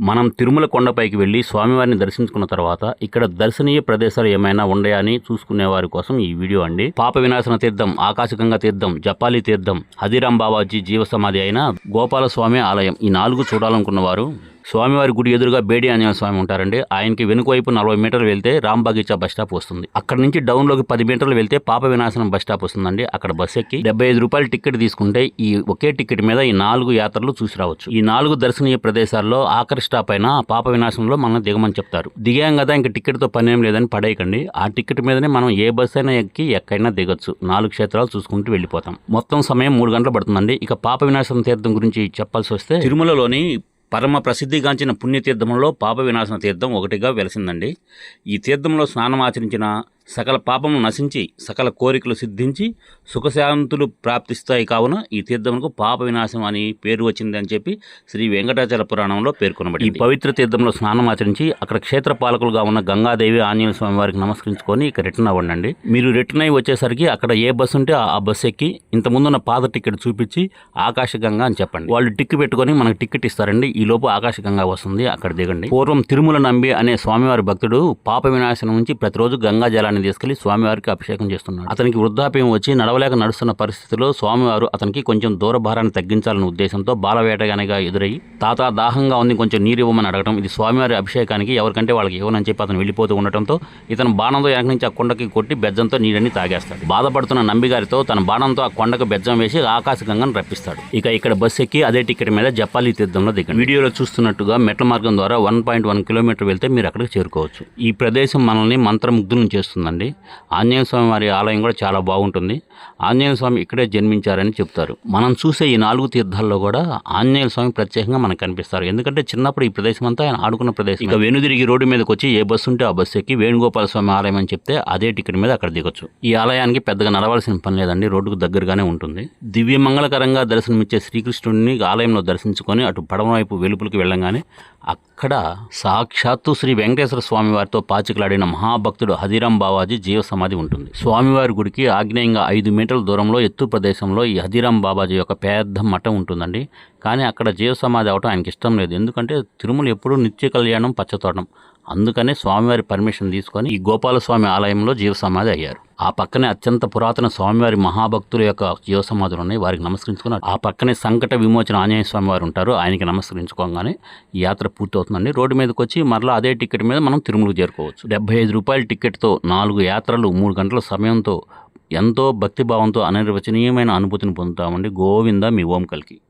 మనం తిరుమల కొండపైకి వెళ్ళి స్వామివారిని దర్శించుకున్న తర్వాత ఇక్కడ దర్శనీయ ప్రదేశాలు ఏమైనా ఉన్నాయా అని చూసుకునే వారి కోసం ఈ వీడియో అండి. పాప వినాశన తీర్థం ఆకాశగంగా తీర్థం జపాలి తీర్థం హదిరాం బాబాజీ జీవ సమాధి అయిన గోపాలస్వామి ఆలయం ఈ నాలుగు చూడాలనుకున్న వారు స్వామివారి గుడి ఎదురుగా బేడి ఆంజనేయ స్వామి ఉంటారండి. ఆయనకి వెనుకవైపు నలభై మీటర్లు వెళ్తే రామ్ బగీచా బస్ స్టాప్ వస్తుంది. అక్కడ నుంచి డౌన్లోకి పది మీటర్లు వెళ్తే పాప వినాశనం బస్ స్టాప్ వస్తుందండి. అక్కడ బస్ ఎక్కి డెబ్బై ఐదు రూపాయలు టికెట్ తీసుకుంటే ఈ ఒకే టికెట్ మీద ఈ నాలుగు యాత్రలు చూసి రావచ్చు. ఈ నాలుగు దర్శనీయ ప్రదేశాల్లో ఆఖరి స్టాప్ అయిన పాప వినాశనంలో మనం దిగమని చెప్తారు. దిగాం కదా ఇంకా టికెట్తో పని ఏం లేదని పడేయకండి. ఆ టికెట్ మీదనే మనం ఏ బస్ అయినా ఎక్కి ఎక్కడైనా దిగొచ్చు. నాలుగు క్షేత్రాలు చూసుకుంటూ వెళ్ళిపోతాం. మొత్తం సమయం మూడు గంటలు పడుతుందండి. ఇక పాప వినాశనం తీర్థం గురించి చెప్పాల్సి వస్తే తిరుమలలోని పరమ ప్రసిద్ధిగాంచిన పుణ్యతీర్థంలో పాప వినాశన తీర్థం ఒకటిగా వెలిసిందండి. ఈ తీర్థంలో స్నానం ఆచరించిన సకల పాపము నశించి సకల కోరికలు సిద్ధించి సుఖశాంతులు ప్రాప్తిస్తాయి కావున ఈ తీర్థమునకు పాప వినాశం అని పేరు వచ్చింది అని చెప్పి శ్రీ వెంకటాచల పురాణంలో పేర్కొనబడి ఈ పవిత్ర తీర్థంలో స్నానం ఆచరించి అక్కడ క్షేత్ర పాలకులుగా ఉన్న గంగాదేవి ఆంజనేయ స్వామి వారికి నమస్కరించుకొని ఇక రిటర్న్ అవ్వండి మీరు రిటర్న్ అయ్యి వచ్చేసరికి అక్కడ ఏ బస్సు ఉంటే ఆ బస్సు ఎక్కి ఇంతకుముందున్న పాత టికెట్ చూపించి ఆకాశగంగా అని చెప్పండి. వాళ్ళు టిక్ పెట్టుకొని మనకు టికెట్ ఇస్తారండి. ఈ లోపు ఆకాశగంగా వస్తుంది. అక్కడ దిగండి. పూర్వం తిరుమల నంబి అనే స్వామివారి భక్తుడు పాప వినాశనం నుంచి ప్రతిరోజు గంగా జలాన్ని తీసుకెళ్ళి స్వామివారికి అభిషేకం చేస్తున్నాడు. అతనికి వృద్ధాప్యం వచ్చి నడవలేక నడుస్తున్న పరిస్థితిలో స్వామివారు అతనికి కొంచెం దూరభారాన్ని తగ్గించాలని తగ్గించాలనే ఉద్దేశంతో బాలవేటగానిగా ఎదురై తాత దాహంగా ఉంది కొంచెం నీరు ఇవ్వమని అడగడం ఇది స్వామివారి అభిషేకానికి ఎవరికంటే వాళ్ళకి ఇవ్వనని చెప్పి అతను వెళ్ళిపోతూ ఉండటంతో ఇతను బాణంతో వెనక నుంచి ఆ కొండకి కొట్టి బెజ్జంతో నీడని తాగేస్తాడు. బాధపడుతున్న నంబిగారితో తన బాణంతో ఆ కొండకు బెజ్జం వేసి ఆకాశగంగను రప్పిస్తాడు. ఇక ఇక్కడ బస్ ఎక్కి అదే టికెట్ మీద జపాలి తీర్థంలో దిగండి. వీడియోలో చూస్తున్నట్టుగా మెట్ల మార్గం ద్వారా వన్ పాయింట్ వన్ కిలోమీటర్ వెళ్తే మీరు అక్కడికి చేరుకోవచ్చు. ఈ ప్రదేశం మనల్ని మంత్రముగ్ధులను ఉంటుందండి. ఆంజనేయ స్వామి వారి ఆలయం కూడా చాలా బాగుంటుంది. ఆంజనేయ స్వామి ఇక్కడే జన్మించారని చెప్తారు. మనం చూసే ఈ నాలుగు తీర్థాల్లో కూడా ఆంజనేయ స్వామి ప్రత్యేకంగా మనకు కనిపిస్తారు. ఎందుకంటే చిన్నప్పుడు ఈ ప్రదేశం అంతా ఆయన ఆడుకున్న ప్రదేశం. ఇక వెనుదిరిగి రోడ్డు మీదకి వచ్చి ఏ బస్సు ఉంటే ఆ బస్సు ఎక్కి వేణుగోపాల స్వామి ఆలయం అని చెప్తే అదే టికెట్ మీద అక్కడ దిగొచ్చు. ఈ ఆలయానికి పెద్దగా నడవాల్సిన పని లేదండి. రోడ్డుకు దగ్గరగానే ఉంటుంది. దివ్య మంగళకరంగా దర్శనమిచ్చే శ్రీకృష్ణుడిని ఆలయంలో దర్శించుకొని అటు పడమ వైపు వెలుపులకి వెళ్ళంగానే అక్కడ సాక్షాత్తు శ్రీ వెంకటేశ్వర స్వామి వారితో పాచికలాడిన మహాభక్తుడు హదిరాం బాబాజీ జీవ సమాధి ఉంటుంది. స్వామివారి గుడికి ఆగ్నేయంగా ఐదు మీటర్ల దూరంలో ఎత్తు ప్రదేశంలో ఈ హదిరాం బాబాజీ యొక్క పెద్ద మఠం ఉంటుందండి. కానీ అక్కడ జీవ సమాధి అవటం ఆయనకి ఇష్టం లేదు. ఎందుకంటే తిరుమల ఎప్పుడూ నిత్య కళ్యాణం పచ్చతోటం అందుకనే స్వామివారి పర్మిషన్ తీసుకొని ఈ గోపాలస్వామి ఆలయంలో జీవ సమాధి అయ్యారు. ఆ పక్కనే అత్యంత పురాతన స్వామివారి మహాభక్తుల యొక్క జీవ సమాధులు ఉన్నాయి. వారికి నమస్కరించుకున్నారు ఆ పక్కనే సంకట విమోచన ఆంజనేయ స్వామి వారు ఉంటారు. ఆయనకి నమస్కరించుకోగానే ఈ యాత్ర పూర్తవుతుందండి. రోడ్డు మీదకి వచ్చి మరలా అదే టికెట్ మీద మనం తిరుమలకు చేరుకోవచ్చు. డెబ్బై ఐదు రూపాయల టికెట్తో నాలుగు యాత్రలు మూడు గంటల సమయంతో ఎంతో భక్తిభావంతో అనిర్వచనీయమైన అనుభూతిని పొందుతామండి. గోవింద మీ ఓం కలికి